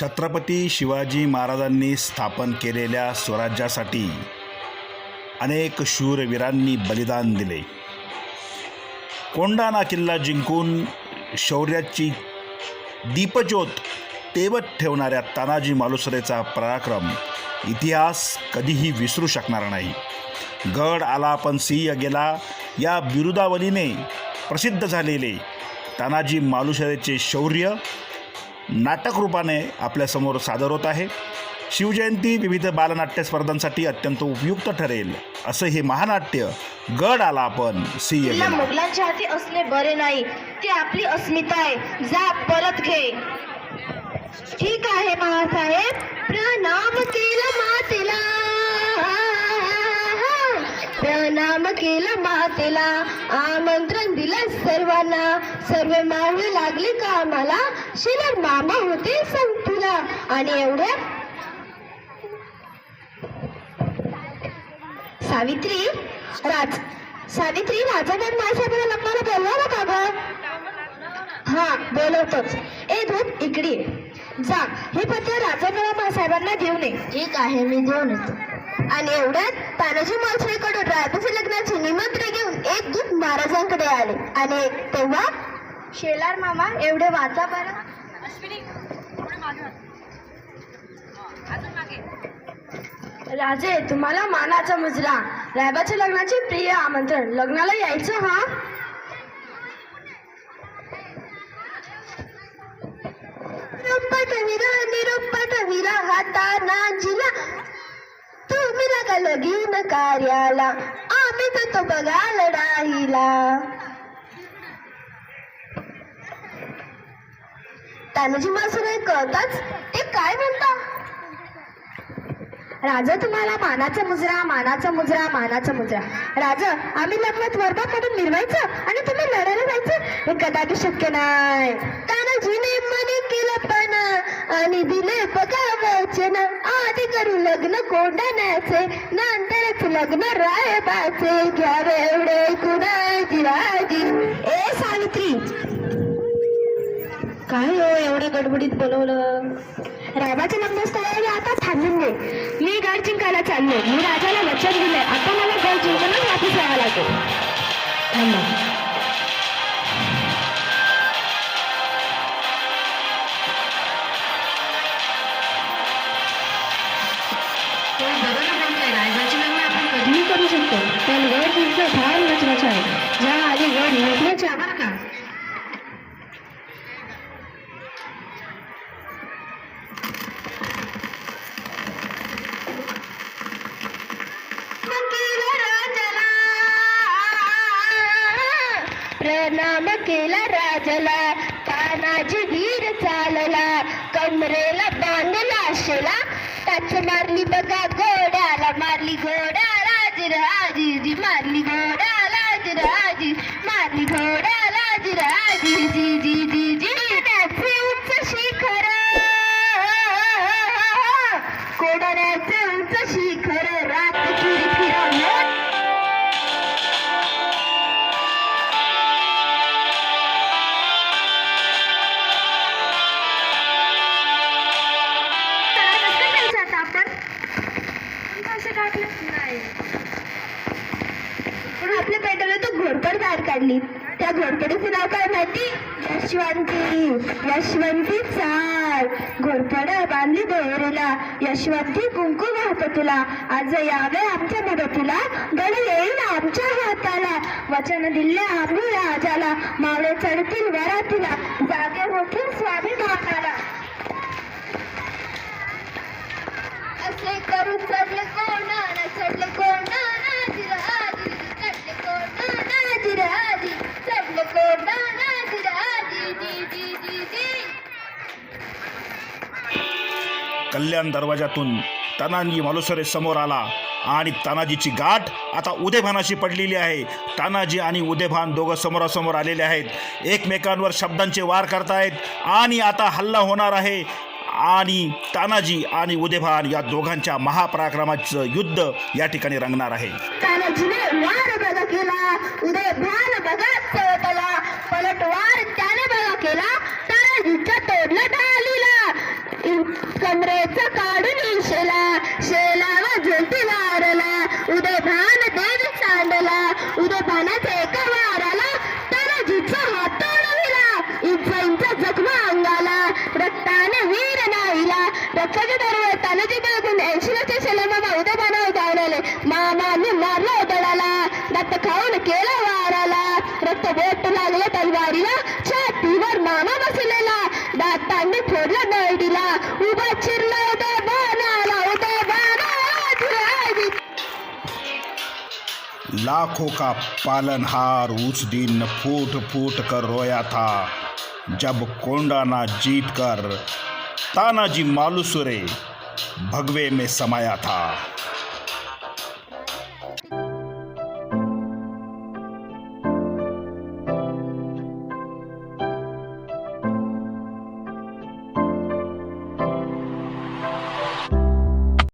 छत्रपती शिवाजी महाराजांनी स्थापन केलेल्या स्वराज्यासाठी अनेक शूरवीरांनी बलिदान दिले. कोंडाना किल्ला जिंकून शौर्याची दीपज्योत तेवत ठेवणाऱ्या तानाजी मालुसरेचा पराक्रम इतिहास कधीही विसरू शकणार नाही. गड आला पण सिंह गेला या बिरुदावलीने प्रसिद्ध झालेले तानाजी मालुसरेचे शौर्य नाटक रूपाने आपल्यासमोर सादर होत आहे. शिवजयंती विविध बालनाट्य स्पर्धांसाठी अत्यंत उपयुक्त ठरेल असं हे महानाट्य गड आला आपण गेला. मुघलांच्या हाती असणे बरे नाही ती आपली अस्मिता आहे. जा परत घे. ठीक आहे बाळासाहेब प्रणाम केला मातेला प्रणाम केला मातेला आमंत्रण दिलं सर्वांना. सर्व मावळे लागले आम्हाला? शिलर मामा होते संपीला आणि एवढ्या सावित्री राज सावित्री राजाबाई माणसाबद्दल लग्नाला बोलवा का ग हा बोलवतोच. ए धूप इकडे जा. हे पत्र राजाबाई साहेबांना घेऊन ये. ठीक आहे मी घेऊन येतो. आणि एवढ्यात तानाजी मालसरेकडून राजाच्या लग्नाचे निमंत्रण घेऊन एक दूत महाराजांकडे आले. आणि तेव्हा शेलार मामा एवढे वाचा बरं. राजे तुम्हाला मानाचा मुजरा. रायबाच्या लग्नाचे प्रिय आमंत्रण. लग्नाला यायचं हा? निरुपट विरा निरुपट विरा हाताना जिला तुम्ही लगा लगीन कार्याला आम्ही तर तो बघा लढाईला तानाजी मासुरे कळताच ते काय म्हणता राजा तुम्हाला मानाचा मुजरा मानाचा मुजरा मानाचा मुजरा राजा आम्ही लग्नात वर्धा काढून मिरवायचं आणि तुम्ही लढायला जायचं हे कदापि शक्य नाही तानाजीने मने केलं पण आणि दिले बघा वचन आधी करू लग्न कोंडाण्याचे नंतरच लग्न रायबाचे. घ्यावे एवढे कुणाजी राजी ए सावित्री! काय हो एवढ्या गडबडीत बोलवलं? राजाच्या लग्नस्थळाला आता थांबून दे मी गड जिंकायला चाललो मी राजाला वचन दिले आता मला गड जिंकूनच वापस यावं लागेल. लग्न करू शकतो. पण गड जिंकणं फार महत्वाचं आहे. ज्या आधी गड जिंकण्याच्या आभार का. प्रणाम केला राजाला. तानाजी वीर चालला. कमरेला बांधला शेला. टाच मारली बघा घोड्याला मारली घोड्याला. जिराजी जी मारली घोड्याला जिराजी मारली घोड्याला जिराजी जी जी जी जी. त्याचे उंच शिखर. कोडऱ्याचे उंच शिखर. रात फिरी फिरवलं. आपण. असं टाकलं नाही. पण तिने तो घोरपड बाहेर काढली त्या घोरपडीचं नाव काय माहिती? यशवंती. यशवंती चाल घोरपड बांधली दोरीला यशवंती कुंकू वाहत तुला. आज यावे आमच्या मदतीला. गड येईल आमच्या हाताला. वचन दिले आम्ही राजाला. मावळे चढतील वरातीला. जागे होतील स्वामी स्वाभिमानाला असे करून चढले कोण? चढले कोण? कल्याण दरवाजातून तानाजी मालुसरे समोर आला. आणि तानाजीची गाठ आता उदयभानाशी पडलेली आहे. तानाजी आणि उदयभान दोघं समोरासमोर आलेले आहेत. एकमेकांवर शब्दांचे वार करतायत. आणि आता हल्ला होणार आहे. आणि तानाजी आणि उदयभान या दोघांच्या महापराक्रमाचं युद्ध या ठिकाणी रंगणार आहे. तानाजीने वार बघा केला. उदयभान बघा चौतला पलटवार त्याने बघा केला तानाजीच्या तोडला ढालीला डमरेचा काढून शेला शेला झुलती वारला उदय भान मांडला उद्या उदय एका वाराला तराजीचा हात तोडविला इंचा इंचा जखमा अंगाला. रक्ताने वीर नाहीला. रक्ताच्या दरवर तानाजी टाकून ऐंशीच्या शेला मामा उदय भानावर धावलेले मामाने मारला दडाला रक्त खाऊन केला वाराला. रक्त बोट लागलं तलवारीला. छातीवर मामा बसलेला. दातांनी फोडला नळडीला उभा चिरला होता. लाखों का पालनहार उस दिन फूट फूट कर रोया था, जब कोंडाना जीत कर तानाजी मालुसुरे भगवे में समाया था।